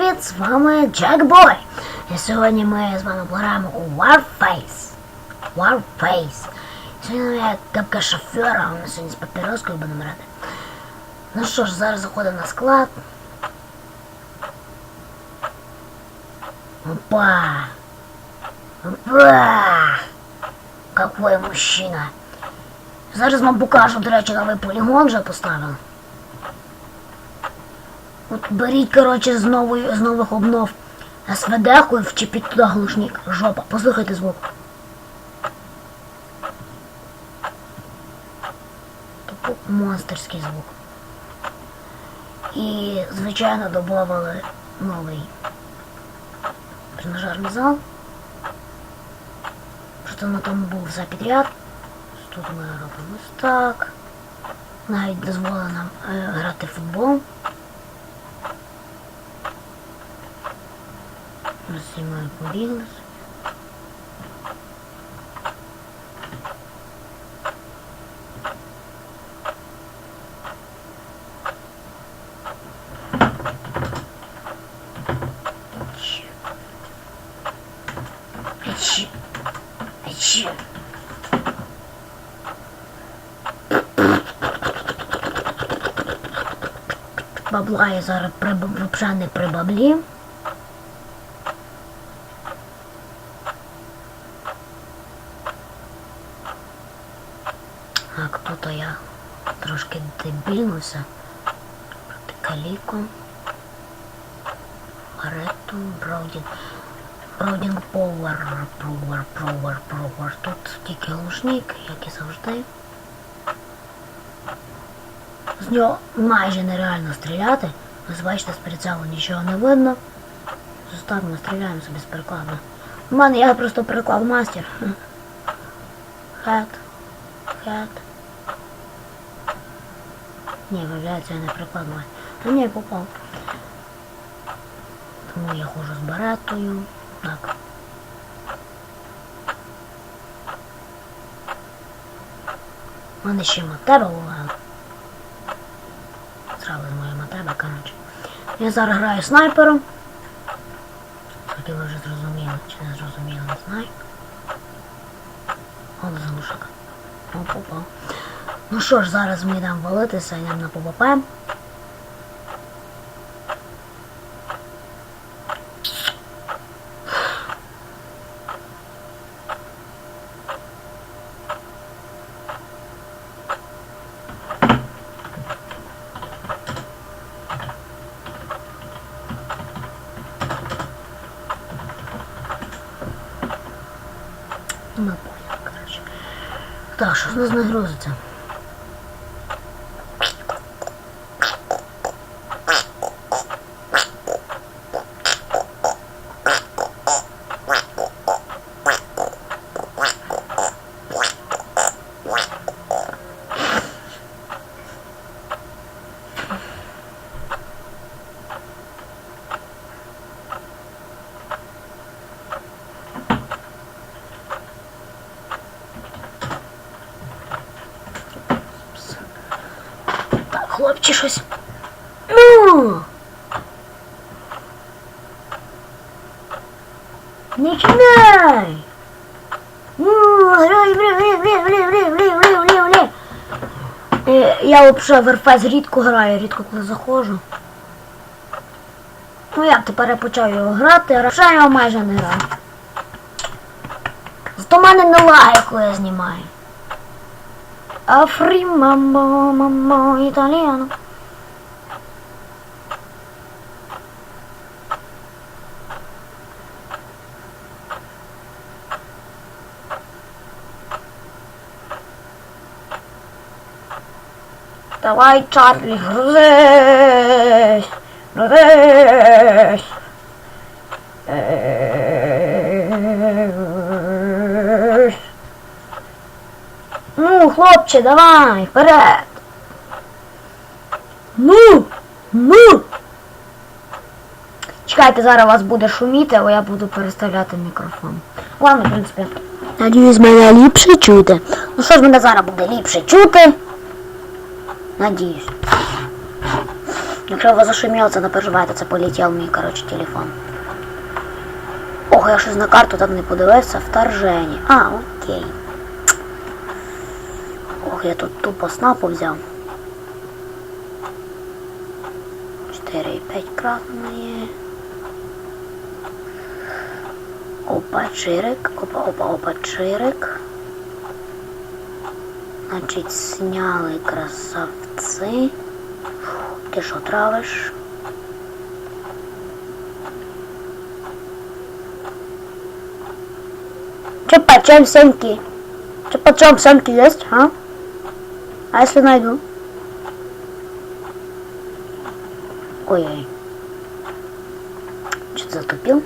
Привіт, з вами Джекбой. І сьогодні ми з вами пограємо у Warface. Warface. Сьогодні я капка шофера, а нас сьогодні з папіроскою будемо грати. Ну що ж, зараз заходимо на склад. Опа! Опа! Какой мужчина! Зараз вам покажу, до речі, новий полігон вже поставили. От беріть, коротше, з, нової, з нових обнов СВД-ку і вчепіть туди глушник. Жопа. Послухайте звук. Тупо монстерський звук. І, звичайно, додавали новий тренажерний зал. Що на тому був все підряд. Тут ми робимо так. Навіть дозволено нам е, грати в футбол. знімаю порілс. Бабла я зараз при, вже не при баблі. Так, тут я трошки дебільнуся. Проти каліку. Арету, Браудінг. Браудінг Повер, Провер, Провер, Провер. Тут тільки глушник, як і завжди. З нього майже нереально стріляти. Ви бачите, з прицелу нічого не видно. Зоставимо, стріляємо собі з перекладу. У мене я просто переклад мастер. Хет. Хет. Ні, виявляється, я не переклад мастер. А ні, попав. Тому я ходжу з баретою. Так. У мене ще мотеба була. Зразу з моєї мотеби, коротше. Я зараз граю снайпером. Таки ви вже зрозуміли, чи не зрозуміли, не знаю. От залушок. О, попав. Ну що ж, зараз ми йдемо валитися, йдемо на ПВП. Ну, понял, короче. Так, що ж нас не грузиться? Так, хлопці щось. Ну! Начинай! Ну, грай, грай, грай, грай, грай, грай, грай, грай, грай, грай. Е, Я взагалі в Airfest рідко граю, рідко коли заходжу. Ну як тепер я почав його грати, а я його майже не грав. Зато мене не лагає, коли я знімаю. Afri mambo, mambo italiano. Давай, Чарли, рвись, рвись. Хлопче, давай, вперед! Ну! Ну! Чекайте, зараз вас буде шуміти, а я буду переставляти мікрофон. Ладно, в принципі. Надіюсь, мене ліпше чути. Ну що ж мене зараз буде ліпше чути? Надіюсь. Якщо вас зашуміло, це не переживайте, це полетів мій, коротше, телефон. Ох, я щось на карту так не подивився. Вторження. А, окей. Ох, я тут тупо снапу взяв. 4 і 5 красної. Опа, чирик. Опа, опа, опа, чирик. Значить, сняли красавці. Ти що травиш? Че почем семки? Че почем семки есть, а? А если найду? Ой-ой. Что-то затупил.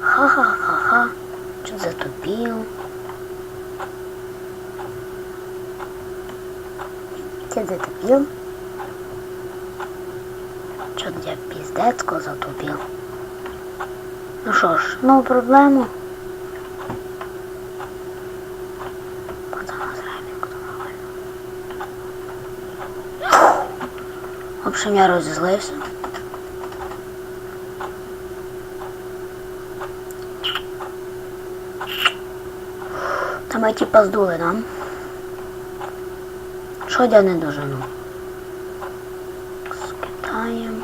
Ха-ха-ха-ха. Что-то затупил. Что-то затупил. Что-то я пиздецко затупил. Ну що ж, ну проблему. В я розізлився. Там ми типа здули, да? Що я не дожену? Скитаємо.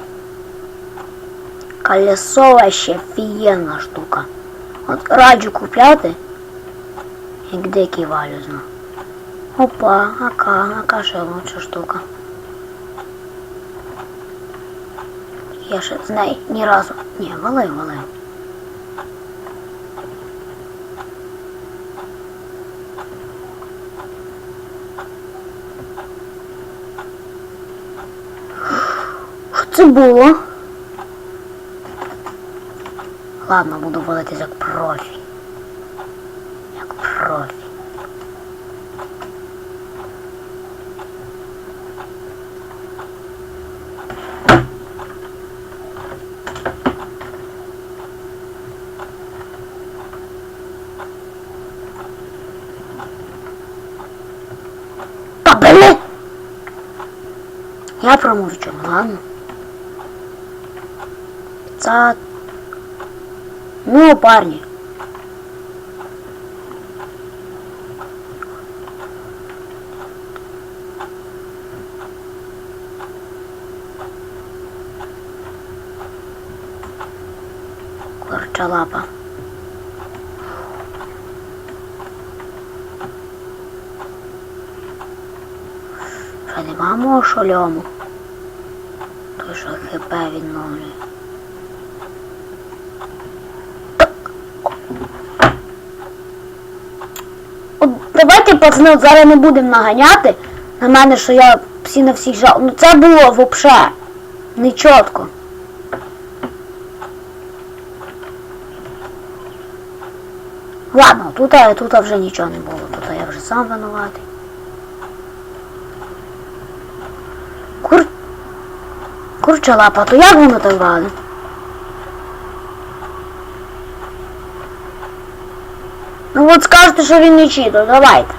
Колесо вообще офігенна штука. От раджу купляти, як дикий валюзно. Опа, ака, ака ще лучша штука. Я ще з неї ні разу. Ні, вали, вали. Це було? Ладно, буду валитись як профі. Як профі. Та блин! Я промовчу, ладно? Це ну, парни. Курча лапа. Що нема мого шольому? Хп відновлює. От давайте, пацани, от зараз не будемо наганяти на мене, що я всі на всіх жал. Ну це було взагалі не чітко. Ладно, тут, тут вже нічого не було, тут я вже сам винуватий. Курча лапа, то як воно так вали? Ну от скажете, що він не читав, давайте.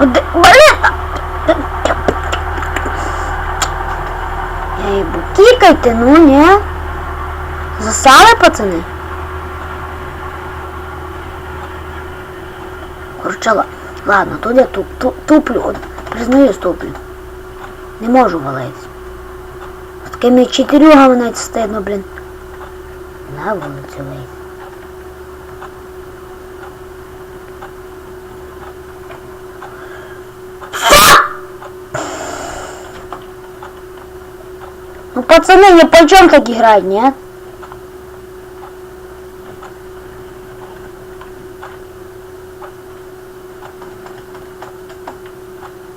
От, блін! Я їбу. Тікайте, ну ні. Засали, пацани? Короче, ладно, тут я туп, туп, туплю, от, признаюсь, туплю. Не можу валитися. З такими чотирюгами навіть стидно, блін. На вулицю вийти. Ну, пацаны, не почем так играть, нет?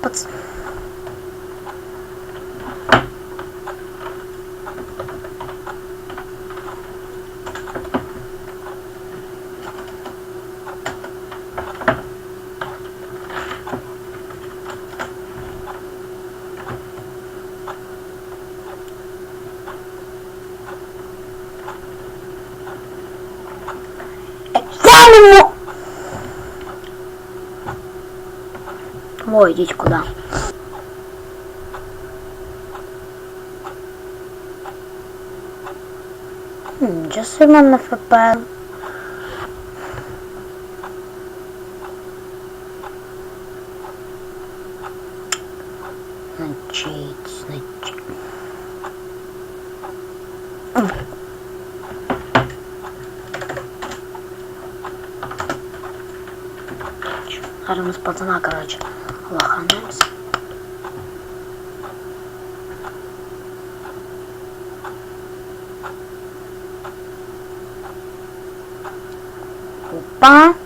Пац... Я не мо... Ой, йдіть куди. Часи в мене ФП. Значить, значить. Зараз ми з пацана, короче, лоханемся. Опа. Е,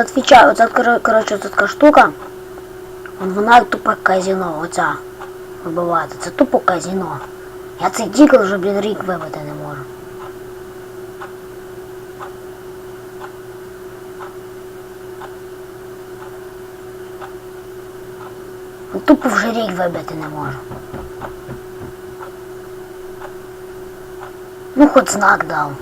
Отвечаю, оця, коро- коротше, ця така штука. Вон вона тупо казино, оця. Вибивати. Це тупо казино. Я цей дікл вже, блін, рік вибити не можу. Ну, Тупо вже рік вибити не можу. Ну, хоч знак дав.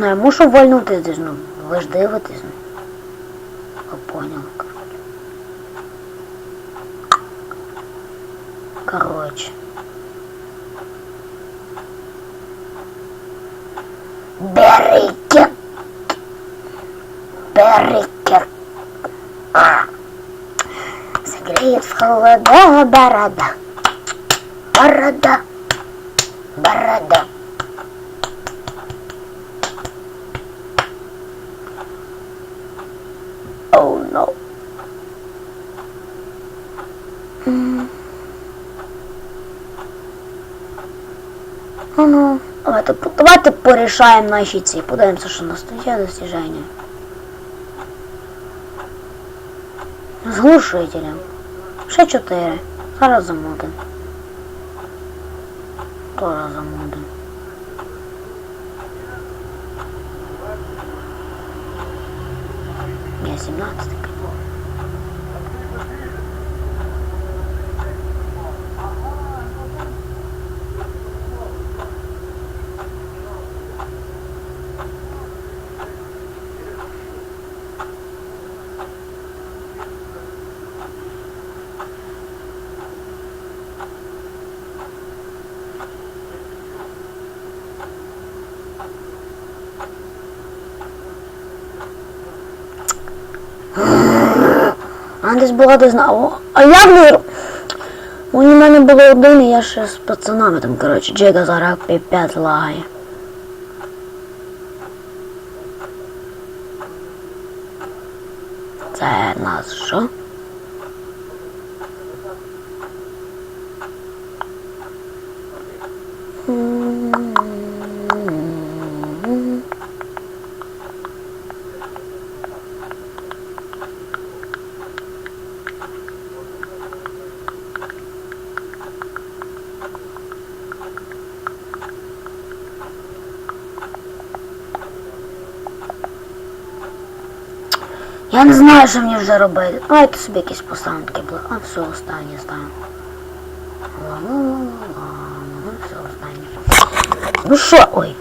Коротше, ну я мушу вальнути, ти ж, ну, ви ж дивитесь. Ну. Ви поняли, коротше. Коротше. Берекет. Берекет. А. Согреет в холода борода. Борода. Борода. Ну, ну, давайте, давайте порішаємо наші ці. Подивимося, що нас тут є достіження. З глушителем. Ще чотири. Зараз замутим. Тоже замутим. Ні, 17 А десь на. А як не. У мене було один, і я ще з пацанами там, коротше, Джига зараз 5 лагає. Це нас що? Я не знаю, що мені вже робити. Давайте собі якісь поставимо були. А все останнє ставимо. Ну все останнє. Ну що, ой.